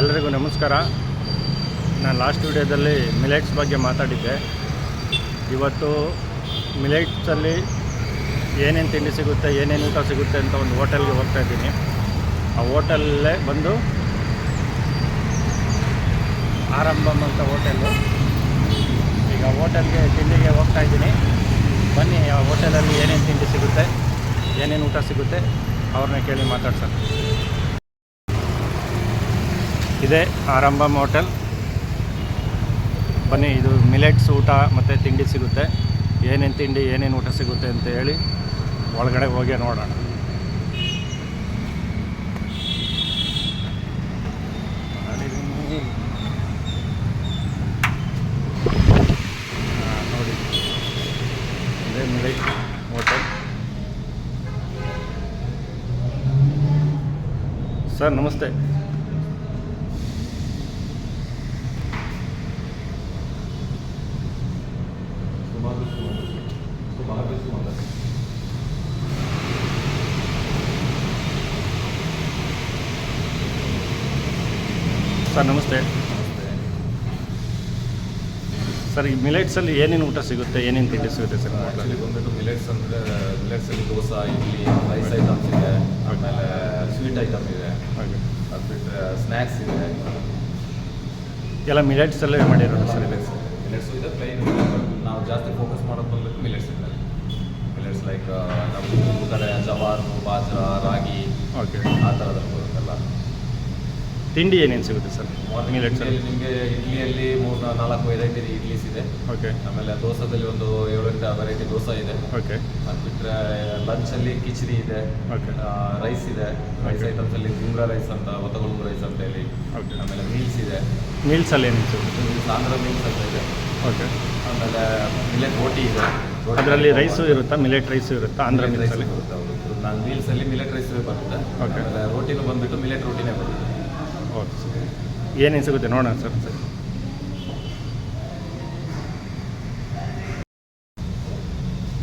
ಎಲ್ರಿಗೂ ನಮಸ್ಕಾರ. ನಾನು ಲಾಸ್ಟ್ ವಿಡಿಯೋದಲ್ಲಿ ಮಿಲೆಟ್ಸ್ ಬಗ್ಗೆ ಮಾತಾಡಿದ್ದೆ. ಇವತ್ತು ಮಿಲೆಟ್ಸಲ್ಲಿ ಏನೇನು ತಿಂಡಿ ಸಿಗುತ್ತೆ, ಏನೇನು ಊಟ ಸಿಗುತ್ತೆ ಅಂತ ಒಂದು ಹೋಟೆಲ್ಗೆ ಹೋಗ್ತಾ ಇದ್ದೀನಿ. ಆ ಹೋಟೆಲ್ಲೇ ಬಂದು ಆರಂಭಮ್ ಅಂತ ಹೋಟೆಲ್ಲು. ಈಗ ಹೋಟೆಲ್ಗೆ ತಿಂಡಿಗೆ ಹೋಗ್ತಾ ಇದ್ದೀನಿ. ಬನ್ನಿ, ಆ ಹೋಟೆಲಲ್ಲಿ ಏನೇನು ತಿಂಡಿ ಸಿಗುತ್ತೆ, ಏನೇನು ಊಟ ಸಿಗುತ್ತೆ, ಅವ್ರನ್ನ ಕೇಳಿ ಮಾತಾಡ್ಸೋಣ. ಇದೇ ಆರಂಭ ಹೋಟೆಲ್ ಬನ್ನಿ, ಇದು ಮಿಲೆಟ್ಸ್ ಊಟ ಮತ್ತು ತಿಂಡಿ ಸಿಗುತ್ತೆ. ಏನೇನು ತಿಂಡಿ, ಏನೇನು ಊಟ ಸಿಗುತ್ತೆ ಅಂತ ಹೇಳಿ ಒಳಗಡೆ ಹೋಗಿ ನೋಡೋಣ. ನೋಡಿ. ಮಿಲೆಟ್ ಸರ್, ನಮಸ್ತೆ. ಸರ್ ನಮಸ್ತೆ. ಸರ್ ಈ ಮಿಲೆಟ್ಸಲ್ಲಿ ಏನೇನು ಊಟ ಸಿಗುತ್ತೆ? ಏನೇನು ತಿಂಡಿ ಸಿಗುತ್ತೆ ಸರ್? ಆ್ಯಕ್ಚುಲಿ ಬಂದ್ಬಿಟ್ಟು ಮಿಲೆಟ್ಸ್ ಅಂದರೆ ಮಿಲೆಟ್ಸಲ್ಲಿ ದೋಸೆ ಇಡ್ಲಿ ರೈಸ್ ಐಟಮ್ಸ್ ಇದೆ. ಆಮೇಲೆ ಸ್ವೀಟ್ ಐಟಮ್ ಇದೆ. ಹಾಗೆ. ಅದು ಬಿಟ್ಟರೆ ಸ್ನ್ಯಾಕ್ಸ್ ಇದೆ. ಎಲ್ಲ ಮಿಲೆಟ್ಸಲ್ಲೇ ಮಾಡಿರೋದು ಸರ್? ಮಿಲೆಟ್ಸ್ ಮಿಲೆಟ್ಸು ಇದೆ ಪ್ಲೈನ್ ಇದೆ ಬಟ್ ನಾವು ಜಾಸ್ತಿ ಫೋಕಸ್ ಮಾಡೋದು ಬಂದ್ಬಿಟ್ಟು ಮಿಲೆಟ್ಸ್ ಇದೆ. ಮಿಲೆಟ್ಸ್ ಲೈಕ್ ನಮ್ಮ ಕಡೆ ಜವಾರು ಬಾಜ್ರ ರಾಗಿ ಓಕೆ ಆ ಥರದಲ್ಲಿ ಬರುತ್ತಲ್ಲ. ತಿಂಡಿ ಏನೇನು ಸಿಗುತ್ತೆ ಸರ್? ಮಿಲೆಟ್ಸಲ್ಲಿ ನಿಮಗೆ ಇಡ್ಲಿಯಲ್ಲಿ ಮೂರು ನಾಲ್ಕು ವೆರೈಟಿ ಇಡ್ಲೀಸ್ ಇದೆ ಓಕೆ ಆಮೇಲೆ ದೋಸದಲ್ಲಿ ಒಂದು ಏಳರಿಂದ ವೆರೈಟಿ ದೋಸೆ ಇದೆ. ಓಕೆ ಅದು ಬಿಟ್ಟರೆ ಲಂಚಲ್ಲಿ ಕಿಚಡಿ ಇದೆ. ಓಕೆ ರೈಸ್ ಇದೆ. ರೈಸ್. ಐಟಮ್ಸಲ್ಲಿ ಗುಂಗ್ರಾ ರೈಸ್ ಅಂತ ಒತ್ತಗೊಳ್ಳು ರೈಸ್ ಅಂತ ಹೇಳಿ. ಓಕೆ ಆಮೇಲೆ ಮೀಲ್ಸ್ ಇದೆ. ಮೀಲ್ಸಲ್ಲಿ ಏನು ಸಿಗುತ್ತೆ? ಮೀಲ್ಸ್ ಆಂಧ್ರ ಮೀಲ್ಸ್ ಅಂತ ಇದೆ. ಓಕೆ ಆಮೇಲೆ ಮಿಲೆಟ್ ರೋಟಿ ಇದೆ. ಅದರಲ್ಲಿ ರೈಸು ಇರುತ್ತಾ? ಮಿಲೆಟ್ ರೈಸು ಇರುತ್ತಾ? ಆಂಧ್ರ ಮೀಲ್ಸಲ್ಲಿ ನಾನು ಮೀಲ್ಸಲ್ಲಿ ಮಿಲೆಟ್ ರೈಸ್ ಬರುತ್ತೆ. ಓಕೆ ಆಮೇಲೆ ರೋಟಿನೂ ಬಂದುಬಿಟ್ಟು ಮಿಲೆಟ್ ರೋಟಿನೇ ಬರುತ್ತೆ. Okay sir. ಏನೇನು ಸಿಗುತ್ತೆ ನೋಡೋಣ ಸರ್ ಸರ್.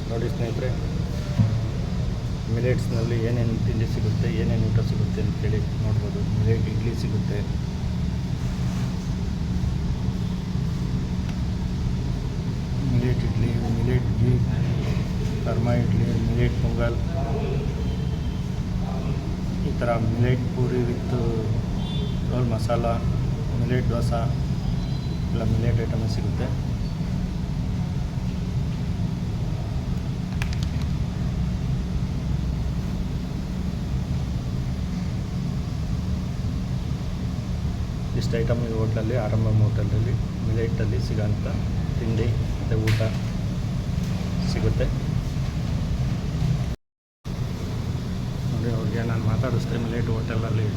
ನೋಡಿ ಸ್ನೇಹಿತರೆ, ಮಿಲೆಟ್ಸ್ನಲ್ಲಿ ಏನೇನು ತಿಂಡಿ ಸಿಗುತ್ತೆ, ಏನೇನು ಊಟ ಸಿಗುತ್ತೆ ಅಂತೇಳಿ ನೋಡ್ಬೋದು. ಮಿಲೇಟ್ ಇಡ್ಲಿ ಸಿಗುತ್ತೆ. ಮಿಲೆಟ್ ಇಡ್ಲಿ, ಮಿಲೆಟ್ ಘೀ, ಕರ್ಮ ಇಡ್ಲಿ, ಮಿಲೆಟ್ ಪೊಂಗಲ್. ಈ ಥರ millet puri with roll masala millet dosa, ಎಲ್ಲ ಮಿಲೇಟ್ ಐಟಮ್ ಸಿಗುತ್ತೆ. ಇಷ್ಟು ಐಟಮ್ ಈ ಹೋಟ್ಲಲ್ಲಿ ಆರಂಭ ಹೋಟೆಲಲ್ಲಿ ಮಿಲೇಟಲ್ಲಿ ಸಿಗೋಂಥ ತಿಂಡಿ ಮತ್ತು ಊಟ ಸಿಗುತ್ತೆ. ನೋಡಿ ಅವ್ರಿಗೆ ನಾನು ಮಾತಾಡಿಸ್ತೆ ಮಿಲೇಟ್ ಹೋಟೆಲಲ್ಲಿ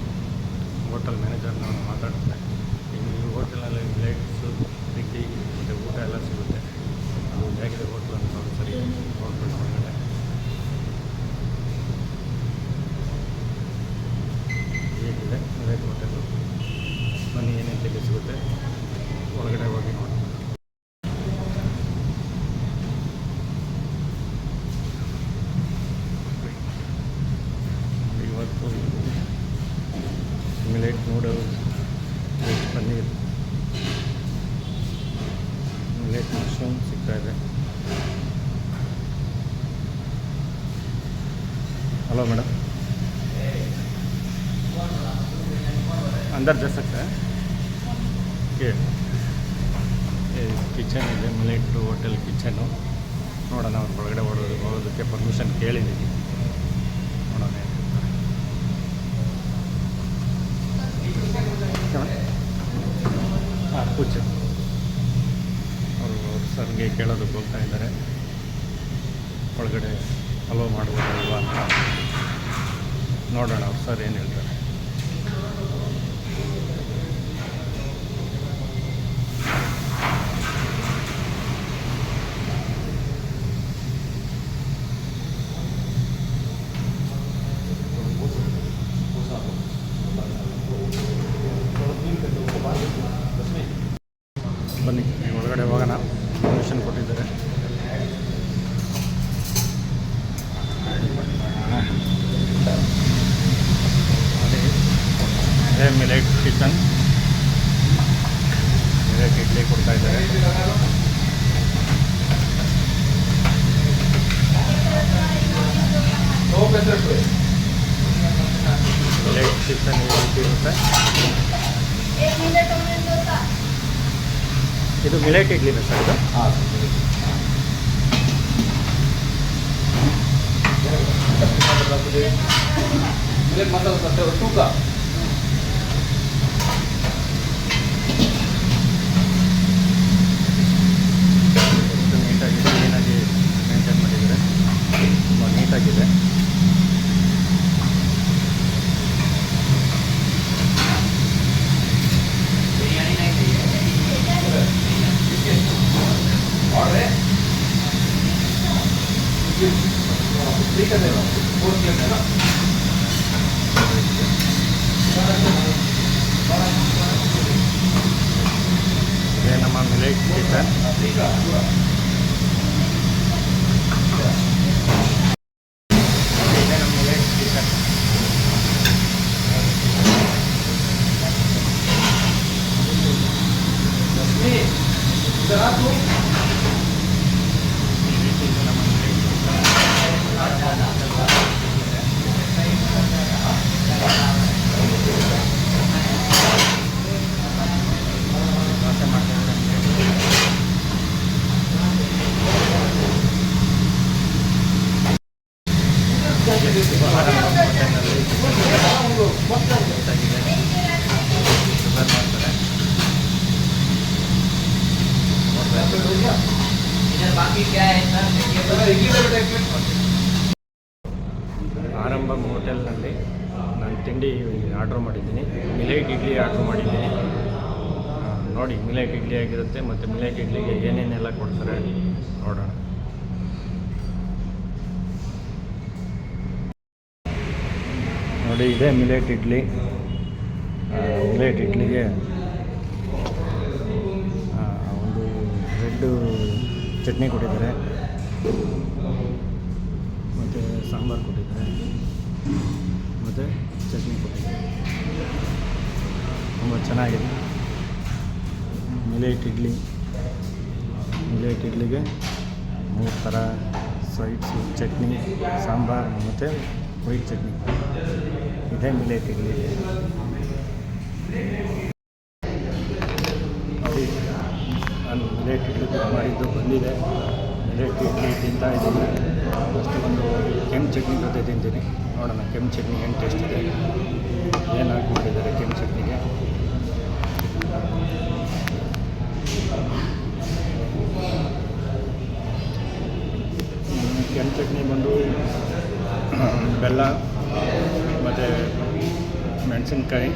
ಹೋಟೆಲ್ ಮ್ಯಾನೇಜರ್ನ ಅವ್ರು ಇನ್ನು ಈ ಹೋಟೆಲಲ್ಲಿ ಲೈಟ್ಸು ತಿಂಡಿ ಮತ್ತು ಊಟ ಎಲ್ಲ ಸಿಗುತ್ತೆ. ಅದು ಹೇಗಿದೆ ಹೋಟ್ಲ್ ಅಂತ ಒಂದು ಸರಿ ನೋಡ್ಕೊಂಡು ಒಳಗಡೆ ಹೇಗಿದೆ? Light hotel. ಬನ್ನಿ, ಏನೇನು ಸಿಗುತ್ತೆ? ಒಳಗಡೆ ಹೋಗಿ ನೋಡಿ ಇವತ್ತು millet noodles veg paneer mushroom ಸಿಗ್ತಾ ಇದೆ ಹಲೋ ಮೇಡಮ್ ಅಂದರ್ ಜಸಕ್ಕೆ ಕಿಚನ್ ಇದೆ ಮಿಲಿಟ್ರು ಹೋಟೆಲ್ ಕಿಚನು ನೋಡೋಣ, ಅವ್ರು ಒಳಗಡೆ ಹೊಡೋದು ಹೋಗೋದಕ್ಕೆ ಪರ್ಮಿಷನ್ ಕೇಳಿದ್ದೀನಿ ನೋಡೋಣ ಹಾಂ ಕೂಚೆ ಸರ್ಗೆ ಕೇಳೋದಕ್ಕೆ ಹೋಗ್ತಾ ಇದ್ದಾರೆ. ಒಳಗಡೆ ಅಲೋ ಮಾಡ್ಬೋದಲ್ವಾ ಅಂತ ನೋಡೋಣ ಸರ್ ಏನು ಹೇಳ್ತಾರೆ. ಕಿಚನ್ ಇಡ್ಲಿ ಕೊಡ್ತಾ ಇದ್ದಾರೆ. ಲೆಗ್ ಚಿಕನ್ ಇರುತ್ತೆ. ಇದು ಮಿಲೆಟ್ ಇಡ್ಲಿ ಸರ್ ಇದು? ಮಿಲೆಟ್ ಸರ್ ತೂಕ ಫೋರ್ ಪ್ಲೇಟ್ ಇದೇ ನಮ್ಮ ಮಿಲೆಟ್ ಚಿಕನ್ ಇದೇ ನಮ್ಮ ಮಿಲೆಟ್ ಚಿಕನ್ ಇದರಾತು ಈ ರೀತಿ ಇದು ನಮ್ಮ ಮಿಲೆಟ್ ಚಿಕನ್ ದೋಸೆ ಮಾಡ್ತಾರೆ ನೀಟಾಗಿದೆ ಶುಗರ್ ಮಾಡ್ತಾರೆ ಆರಂಭ ಹೋಟೆಲ್ನಲ್ಲಿ ನಾನು ತಿಂಡಿ ಆರ್ಡ್ರ್ ಮಾಡಿದ್ದೀನಿ. ಮಿಲೇಟ್ ಇಡ್ಲಿ ಆರ್ಡ್ರ್ ಮಾಡಿದ್ದೀನಿ. ನೋಡಿ ಮಿಲೇಟ್ ಇಡ್ಲಿ ಆಗಿರುತ್ತೆ ಮತ್ತು ಮಿಲೇಟ್ ಇಡ್ಲಿಗೆ ಏನೇನೆಲ್ಲ ಕೊಡ್ತಾರೆ ನೋಡೋಣ. ನೋಡಿ, ಇದೆ ಮಿಲೇಟ್ ಇಡ್ಲಿ. ಮಿಲೇಟ್ ಇಡ್ಲಿಗೆ ರೆಡ್ಡು ಚಟ್ನಿ ಕೊಟ್ಟಿದ್ದಾರೆ. ಮತ್ತು ಸಾಂಬಾರು ಕೊಟ್ಟಿದ್ದಾರೆ. ಮತ್ತು ಚಟ್ನಿ ಕೊಟ್ಟಿದ್ದಾರೆ. ತುಂಬ ಚೆನ್ನಾಗಿದೆ. ಮಿಲೇಟ್ ಇಡ್ಲಿ. ಮಿಲೇಟ್ ಇಡ್ಲಿಗೆ ಮೂರು ಥರ ಸ್ವೈಟ್ಸು ಚಟ್ನಿ, ಸಾಂಬಾರು, ಮತ್ತು ವೈಟ್ ಚಟ್ನಿ. ಇದೇ ಮಿಲೇಟ್ ಇಡ್ಲಿ ನೋಡಿ ನಾನು ಮಿಲೇಟ್ ಇಡ್ಲಿ ಬುಕ್ ಮಾಡಿದ್ದು ಬಂದಿದೆ. ಮಿಲೇಟ್ ಇಡ್ಲಿ ತಿಂತಾ ಇದ್ದೀನಿ. ಫಸ್ಟ್ ಒಂದು ಕೆಂಪು ಚಟ್ನಿ ಜೊತೆ ತಿಂತೀನಿ. ನೋಡೋಣ, ಕೆಂಪು ಚಟ್ನಿ ಏನು ಟೇಸ್ಟ್ ಇದೆ. ಏನು ಹಾಕ್ಬಿಟ್ಟಿದ್ದಾರೆ ಕೆಂಪು ಚಟ್ನಿಗೆ? ಕೆಂಪು ಚಟ್ನಿ ಬಂದು ಬೆಲ್ಲ, ಮತ್ತು ಮೆಣಸಿನ್ಕಾಯಿ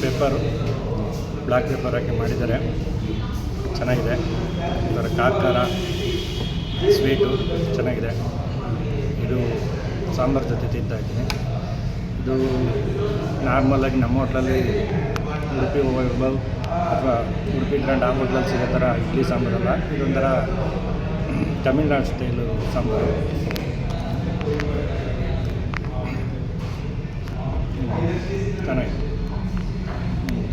ಪೆಪ್ಪರು ಬ್ಲ್ಯಾಕ್ ಪೆಪ್ಪರ್ ಹಾಕಿ ಮಾಡಿದ್ದಾರೆ. ಚೆನ್ನಾಗಿದೆ. ಇದರ ಕಾರ್ಕಾರ ಸ್ವೀಟು ಚೆನ್ನಾಗಿದೆ. ಇದು ಸಾಂಬಾರು ಜೊತೆ ತಿಂತಾ ಇದ್ದೀನಿ. ಇದು ನಾರ್ಮಲಾಗಿ ನಮ್ಮ ಹೋಟ್ಲಲ್ಲಿ ಉಡುಪಿ ವೈಭವ್ ಅಥವಾ ಉಡುಪಿ ಗ್ರ್ಯಾಂಡ್ ಆ ಹೋಟ್ಲಲ್ಲಿ ಸಿಗೋ ಥರ ಇಡ್ಲಿ ಸಾಂಬಾರಲ್ಲ ಇದೊಂಥರ ತಮಿಳ್ನಾಡು ಸ್ಟೈಲು ಸಾಂಬಾರು. ಚೆನ್ನಾಗಿದೆ. ಹ್ಮ್.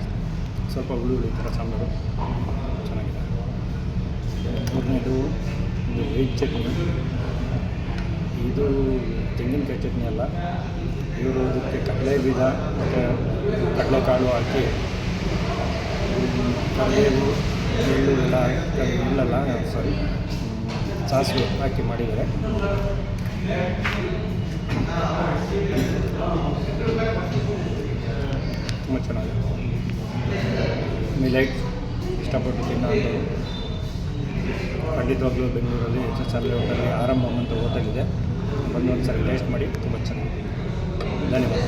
ಸ್ವಲ್ಪ ಹುಳಿ ಹುಳಿ ಥರ ಸಾಂಬಾರು. ಮೂರನೇದು ಇದು ವೈಟ್ ಚಟ್ನಿ. ಇದು ತೆಂಗಿನಕಾಯಿ ಚಟ್ನಿ ಅಲ್ಲ. ಇವರು ಇದಕ್ಕೆ ಕಡಲೆ ಬೀಜ ಮತ್ತು ಕಡಲೆಕಾಳು ಹಾಕಿ ಕರಿಬೇವು, ಎಳ್ಳು ಎಲ್ಲ ಎಳ್ಳಲ್ಲ ಸಾರಿ ಸಾಸಿವೆ ಹಾಕಿ ಮಾಡಿದ್ದಾರೆ. ತುಂಬ ಚೆನ್ನಾಗಿದೆ. ಮಿಲೈಟ್ ಇಷ್ಟಪಟ್ಟು ತಿನ್ನೋಂಥದ್ದು ಖಂಡಿತವಾಗ್ಲೂ ಬೆಂಗಳೂರಲ್ಲಿ ಎಸ್ ಎಸ್ ಆರ್ ಹೋಟೆಲ್ ಆರಂಭ ಅಂತ ಹೋಟೆಲ್ ಇದೆ. ಬಂದು ಒಂದು ಸರಿ ಟೇಸ್ಟ್ ಮಾಡಿ, ತುಂಬ ಚೆನ್ನಾಗಿದೆ. ಧನ್ಯವಾದ.